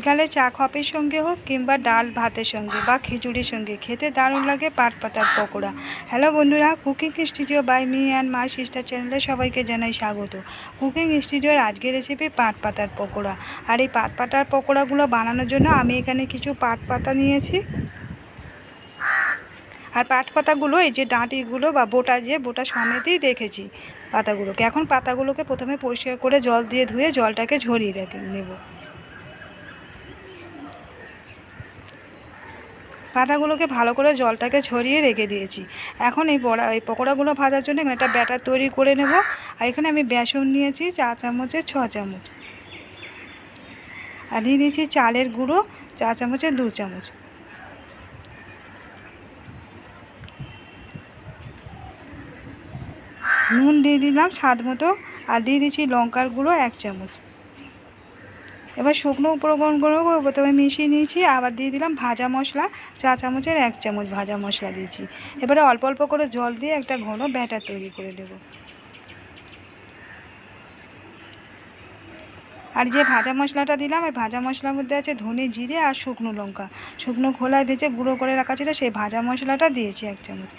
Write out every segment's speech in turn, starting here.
বিকালে চা কফির সঙ্গে হোক কিংবা ডাল ভাতের সঙ্গে বা খিচুড়ির সঙ্গে, খেতে দারুণ লাগে পাট পাতার পকোড়া। হ্যালো বন্ধুরা cooking studio by me and my sister চ্যানেলে সবাইকে জানাই স্বাগত। কুকিং স্টুডিওর আজকের রেসিপি পাট পাতার পকোড়া। আর এই পাট পাতার পকোড়াগুলো বানানোর জন্য আমি এখানে কিছু পাট পাতা নিয়েছি। আর পাট পাতাগুলো এই যে ডাঁটিগুলো বা বোটা যে, বোটা সমেতেই রেখেছি পাতাগুলোকে। এখন পাতাগুলোকে প্রথমে পরিষ্কার করে জল দিয়ে ধুয়ে জলটাকে ঝরিয়ে রেখে নেব। পাতাগুলোকে ভালো করে জলটাকে ঝরিয়ে রেখে দিয়েছি। এখন এই বড়া, এই পকোড়াগুলো ভাজার জন্য এখানে একটা ব্যাটার তৈরি করে নেব। আর এখানে আমি বেসন নিয়েছি, চা চামচের ছ চামচ। আর দিয়ে দিয়েছি চালের গুঁড়ো, চা চামচের দু চামচ। নুন দিয়ে দিলাম স্বাদ মতো। আর দিয়ে দিচ্ছি লঙ্কার গুঁড়ো, এক চামচ। এবার শুকনো উপকরণগুলো প্রথমে মিশিয়ে নিয়েছি, আবার দিয়ে দিলাম ভাজা মশলা, চা চামচের এক চামচ ভাজা মশলা দিয়েছি। এবারে অল্প অল্প করে জল দিয়ে একটা ঘন ব্যাটার তৈরি করে দেবো আর যে ভাজা মশলাটা দিলাম ওই ভাজা মশলার মধ্যে আছে ধনে জিরে আর শুকনো লঙ্কা। শুকনো খোলায় ভেজে গুঁড়ো করে রাখা ছিল, সেই ভাজা মশলাটা দিয়েছি এক চামচ।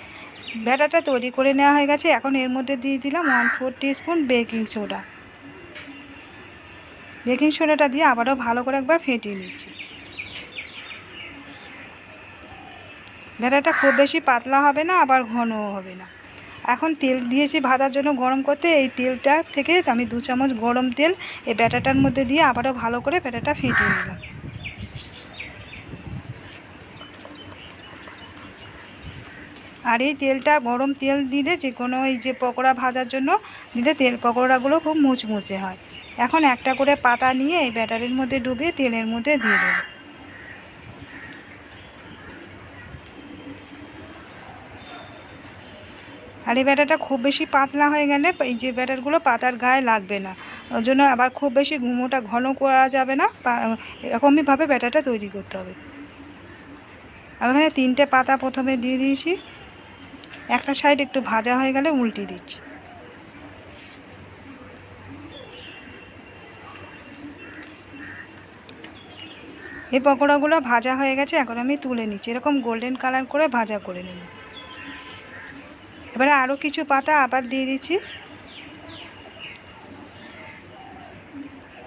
ব্যাটারটা তৈরি করে নেওয়া হয়ে গেছে, এখন এর মধ্যে দিয়ে দিলাম one four teaspoon baking soda baking সোডাটা দিয়ে আবারও ভালো করে একবার ফেটিয়ে নিচ্ছি। ভেড়াটা খুব বেশি পাতলা হবে না, আবার ঘনও হবে না। এখন তেল দিয়েছি ভাজার জন্য গরম করতে, এই তেলটা থেকে আমি দু চামচ গরম তেল এই ব্যাটাটার মধ্যে দিয়ে আবারও ভালো করে ব্যাটাটা ফেটিয়ে নিলাম। আর এই তেলটা গরম তেল দিলে যে কোনো এই যে পকোড়া ভাজার জন্য দিলে তেল, পকোড়াগুলো খুব মুচমুচে হয়। এখন একটা করে পাতা নিয়ে এই ব্যাটারের মধ্যে ডুবিয়ে তেলের মধ্যে দিয়ে দেবো। আর এই ব্যাটারটা খুব বেশি পাতলা হয়ে গেলে এই যে ব্যাটারগুলো পাতার গায়ে লাগবে না। ওর জন্য আবার খুব বেশি ঘুমোটা ঘন করা যাবে না এরকমইভাবে ব্যাটারটা তৈরি করতে হবে। আমি এখানে তিনটে পাতা প্রথমে দিয়ে দিয়েছি। একটা সাইড একটু ভাজা হয়ে গেলে উল্টে দিচ্ছি। এই পকোড়াগুলো ভাজা হয়ে গেছে, এখন আমি তুলে নিচ্ছি। এরকম গোল্ডেন কালার করে ভাজা করে নেব। এবারে আরও কিছু পাতা আবার দিয়ে দিচ্ছি।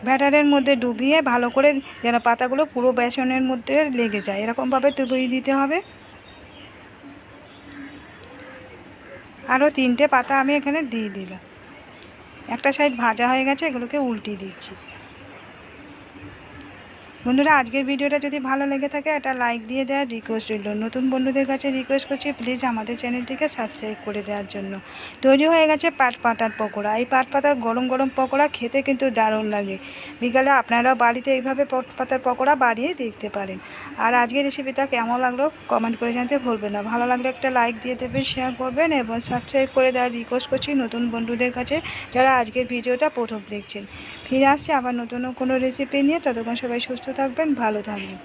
ব্যাটারের মধ্যে ডুবিয়ে ভালো করে যেন পাতাগুলো পুরো বেসনের মধ্যে লেগে যায়। এরকমভাবে ডুবিয়ে দিতে হবে। আরও তিনটে পাতা আমি এখানে দিয়ে দিলাম। একটা সাইড ভাজা হয়ে গেছে, এগুলোকে উল্টিয়ে দিচ্ছি। বন্ধুরা, আজকের ভিডিওটা যদি ভালো লেগে থাকে, একটা লাইক দিয়ে দেওয়ার রিকোয়েস্ট রইল। নতুন বন্ধুদের কাছে রিকোয়েস্ট করছি প্লিজ আমাদের চ্যানেলটিকে সাবস্ক্রাইব করে দেওয়ার জন্য। তৈরি হয়ে গেছে পাট পাতার পকোড়া। এই পাট পাতার গরম গরম পকোড়া খেতে কিন্তু দারুণ লাগে। বিকালে আপনারাও বাড়িতে এইভাবে পাট পাতার পকোড়া বাড়িয়ে দেখতে পারেন। আর আজকের রেসিপিটা কেমন লাগল কমেন্ট করে জানতে ভুলবেন না। ভালো লাগলে একটা লাইক দিয়ে দেবেন শেয়ার করবেন এবং সাবস্ক্রাইব করে দেওয়ার রিকোয়েস্ট করছি নতুন বন্ধুদের কাছে যারা আজকের ভিডিওটা প্রথম দেখছেন। ফিরে আসছে আবার নতুন কোনো রেসিপি নিয়ে। ততক্ষণ সবাই সুস্থ থাকবেন ভালো থাকবেন।